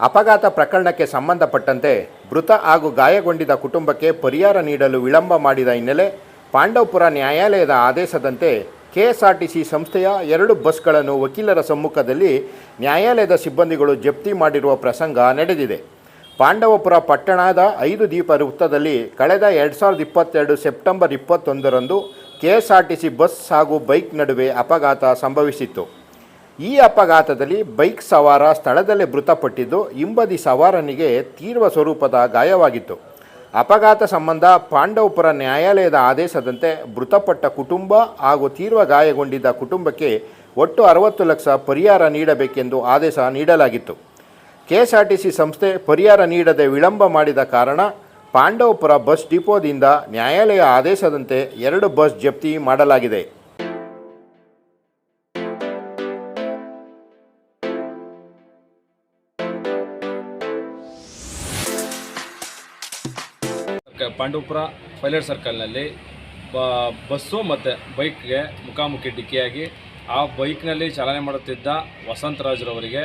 ಅಪಘಾತ ಪ್ರಕರಣಕ್ಕೆ ಸಂಬಂಧಪಟ್ಟಂತೆ ಮೃತ ಹಾಗೂ ಗಾಯಗೊಂಡಿದ್ದ ಕುಟುಂಬಕ್ಕೆ ಪರಿಹಾರ ನೀಡಲು ವಿಳಂಬ ಮಾಡಿದ ಹಿನ್ನೆಲೆ ಪಾಂಡವಪುರ ನ್ಯಾಯಾಲಯದ ಆದೇಶದಂತೆ ಕೆಎಸ್ಆರ್ಟಿಸಿ ಸಂಸ್ಥೆಯ ಎರಡು ಬಸ್ಗಳನ್ನು ವಕೀಲರ ಸಮ್ಮುಖದಲ್ಲಿ ನ್ಯಾಯಾಲಯದ ಸಿಬ್ಬಂದಿಗಳು ಜಪ್ತಿ ಮಾಡಿರುವ ಪ್ರಸಂಗ ನಡೆದಿದೆ. ಪಾಂಡವಪುರ ಪಟ್ಟಣದ ಐದು ದೀಪ ವೃತ್ತದಲ್ಲಿ ಕಳೆದ ಎರಡು ಸಾವಿರದ ಇಪ್ಪತ್ತೆರಡು ಸೆಪ್ಟೆಂಬರ್ ಇಪ್ಪತ್ತೊಂದರಂದು ಕೆಎಸ್ಆರ್ಟಿಸಿ ಬಸ್ ಹಾಗೂ ಬೈಕ್ ನಡುವೆ ಅಪಘಾತ ಸಂಭವಿಸಿತ್ತು. ಈ ಅಪಘಾತದಲ್ಲಿ ಬೈಕ್ ಸವಾರ ಸ್ಥಳದಲ್ಲೇ ಮೃತಪಟ್ಟಿದ್ದು ಹಿಂಬದಿ ಸವಾರನಿಗೆ ತೀವ್ರ ಸ್ವರೂಪದ ಗಾಯವಾಗಿತ್ತು. ಅಪಘಾತ ಸಂಬಂಧ ಪಾಂಡವಪುರ ನ್ಯಾಯಾಲಯದ ಆದೇಶದಂತೆ ಮೃತಪಟ್ಟ ಕುಟುಂಬ ಹಾಗೂ ತೀವ್ರ ಗಾಯಗೊಂಡಿದ್ದ ಕುಟುಂಬಕ್ಕೆ ಒಟ್ಟು ಅರವತ್ತು ಲಕ್ಷ ಪರಿಹಾರ ನೀಡಬೇಕೆಂದು ಆದೇಶ ನೀಡಲಾಗಿತ್ತು. ಕೆಎಸ್ಆರ್ಟಿಸಿ ಸಂಸ್ಥೆ ಪರಿಹಾರ ನೀಡದೆ ವಿಳಂಬ ಮಾಡಿದ ಕಾರಣ ಪಾಂಡವಪುರ ಬಸ್ ಡಿಪೋದಿಂದ ನ್ಯಾಯಾಲಯ ಆದೇಶದಂತೆ ಎರಡು ಬಸ್ ಜಪ್ತಿ ಮಾಡಲಾಗಿದೆ. ಪಾಂಡವಪುರ ಪೈಲಟ್ ಸರ್ಕಲ್ನಲ್ಲಿ ಬ- ಬಸ್ಸು ಮತ್ತು ಬೈಕ್ಗೆ ಮುಖಾಮುಖಿ ಡಿಕ್ಕಿಯಾಗಿ ಆ ಬೈಕ್ನಲ್ಲಿ ಚಾಲನೆ ಮಾಡುತ್ತಿದ್ದ ವಸಂತರಾಜ್ರವರಿಗೆ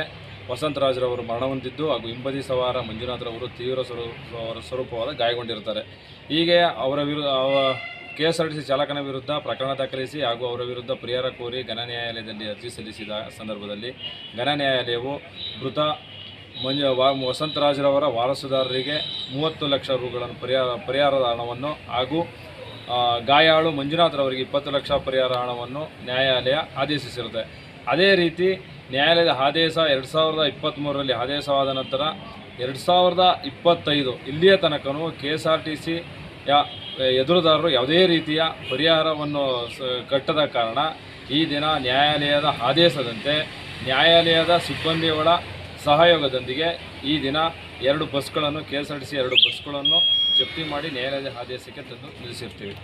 ವಸಂತರಾಜ್ರವರು ಮರಣ ಹೊಂದಿದ್ದು ಹಾಗೂ ಹಿಂಬದಿ ಸವಾರ ಮಂಜುನಾಥ್ರವರು ತೀವ್ರ ಸ್ವರೂ, ಸ್ವರ- ಸ್ವರೂಪವಾದ ಗಾಯಗೊಂಡಿರುತ್ತಾರೆ. ಹೀಗೆ ಅವರ ವಿರು K S R T C ಚಾಲಕನ ವಿರುದ್ಧ ಪ್ರಕರಣ ದಾಖಲಿಸಿ ಹಾಗೂ ಅವರ ವಿರುದ್ಧ ಪರಿಹಾರ ಕೋರಿ ಘನ ನ್ಯಾಯಾಲಯದಲ್ಲಿ ಅರ್ಜಿ ಸಲ್ಲಿಸಿದ ಸಂದರ್ಭದಲ್ಲಿ ಘನ ನ್ಯಾಯಾಲಯವು ಮೃತ ಮಂಜು ವಾ ವಸಂತರಾಜ್ರವರ ವಾರಸುದಾರರಿಗೆ ಮೂವತ್ತು ಲಕ್ಷ ರೂಗಳನ್ನು ಪರಿಹಾರ, ಪರಿಹಾರದ ಹಣವನ್ನು ಹಾಗೂ ಗಾಯಾಳು ಮಂಜುನಾಥ್ರವರಿಗೆ ಇಪ್ಪತ್ತು ಲಕ್ಷ ಪರಿಹಾರ ಹಣವನ್ನು ನ್ಯಾಯಾಲಯ ಆದೇಶಿಸಿರುತ್ತೆ ಅದೇ ರೀತಿ ನ್ಯಾಯಾಲಯದ ಆದೇಶ ಎರಡು ಸಾವಿರದ ಇಪ್ಪತ್ತ್ಮೂರರಲ್ಲಿ ಆದೇಶವಾದ ನಂತರ ಎರಡು ಸಾವಿರದ ಇಪ್ಪತ್ತೈದು ಇಲ್ಲಿಯ ತನಕನೂ K S R T C ಯಾ ಎದುರುದಾರರು ಯಾವುದೇ ರೀತಿಯ ಪರಿಹಾರವನ್ನು ಕಟ್ಟದ ಕಾರಣ ಈ ದಿನ ನ್ಯಾಯಾಲಯದ ಆದೇಶದಂತೆ ನ್ಯಾಯಾಲಯದ ಸಿಬ್ಬಂದಿಗಳ ಸಹಯೋಗದೊಂದಿಗೆ ಈ ದಿನ ಎರಡು ಬಸ್ಗಳನ್ನು ಕೆ ಎರಡು ಬಸ್ಗಳನ್ನು ಜಪ್ತಿ ಮಾಡಿ ನ್ಯಾಯಾಲಯದ ಆದೇಶಕ್ಕೆ ತಂದು ನಿಲ್ಲಿಸಿರ್ತೀವಿ.